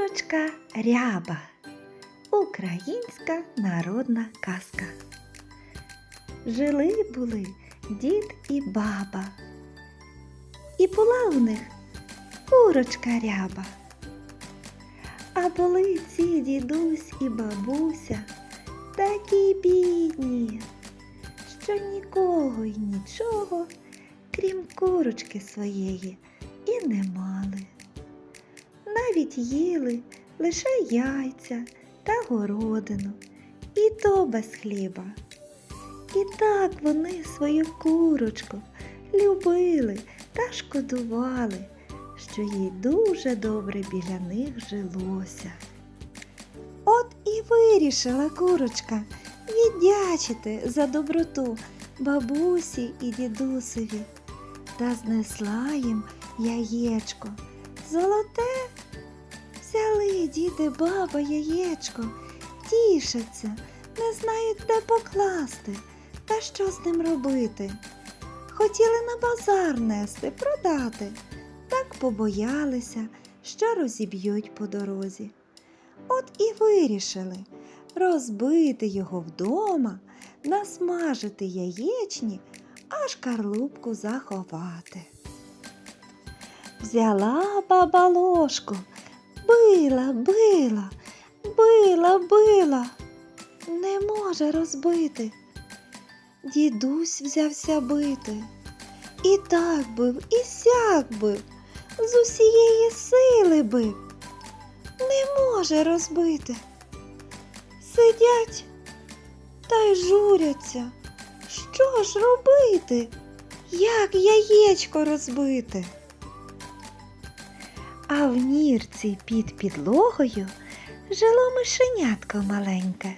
Курочка ряба. Українська народна казка. Жили були дід і баба. І була у них курочка ряба. А були ці дідусь і бабуся такі бідні, що нікого й нічого, крім курочки своєї, і не мали. Навіть їли лише яйця та городину, і то без хліба. І так вони свою курочку любили та шкодували, що їй дуже добре біля них жилося. От і вирішила курочка віддячити за доброту бабусі і дідусеві та знесла їм яєчко. Золоте взяли діди баба яєчко, тішаться, не знають, де покласти та що з ним робити. Хотіли на базар нести, продати, так побоялися, що розіб'ють по дорозі. От і вирішили розбити його вдома, насмажити яєчні, а шкарлупку заховати. Взяла баба ложку, била, била, била, била, не може розбити. Дідусь взявся бити. І так бив, і сяк бив, з усієї сили бив. Не може розбити. Сидять та й журяться. Що ж робити? Як яєчко розбити? А в нірці під підлогою жило мишенятко маленьке.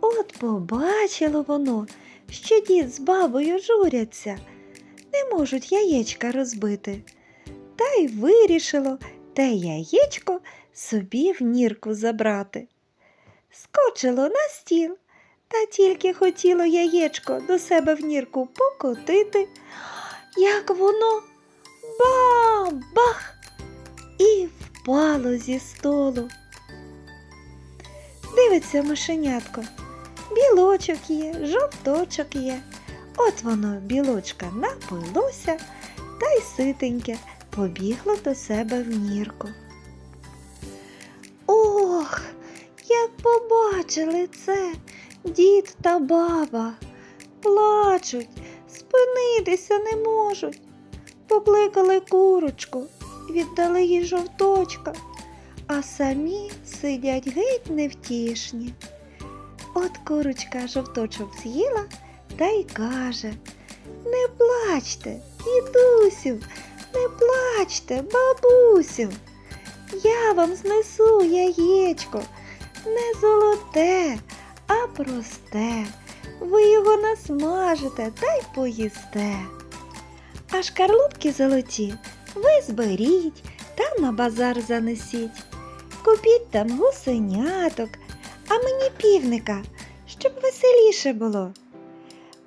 От побачило воно, що дід з бабою журяться, не можуть яєчка розбити. Та й вирішило те яєчко собі в нірку забрати. Скочило на стіл, та тільки хотіло яєчко до себе в нірку покотити, як воно бам-бах і впало зі столу. Дивиться мишенятко, білочок є, жовточок є. От воно білочка напилося та й ситеньке побігло до себе в нірку. Ох, як побачили це дід та баба. Плачуть, спинитися не можуть. Покликали курочку, віддали їй жовточка, а самі сидять геть невтішні. От курочка жовточок з'їла та й каже Не плачте, дідусю, не плачте, бабусю. Я вам знесу яєчко, не золоте, а просте. Ви його насмажите та й поїсте. А шкарлупки золоті ви зберіть та на базар занесіть. Купіть там гусеняток, а мені півника, щоб веселіше було.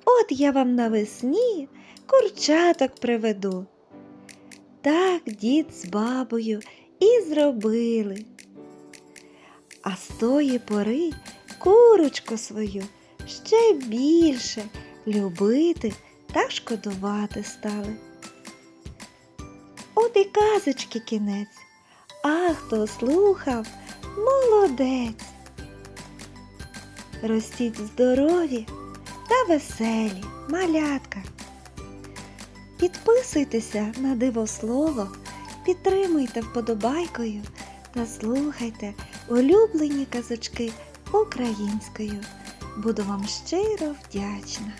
От я вам навесні курчаток приведу. Так дід з бабою і зробили. А з тої пори курочку свою ще більше любити та шкодувати стали. От і казочки кінець, а хто слухав, молодець. Ростіть здорові та веселі, малятка. Підписуйтеся на дивослово, підтримуйте вподобайкою та слухайте улюблені казочки українською. Буду вам щиро вдячна.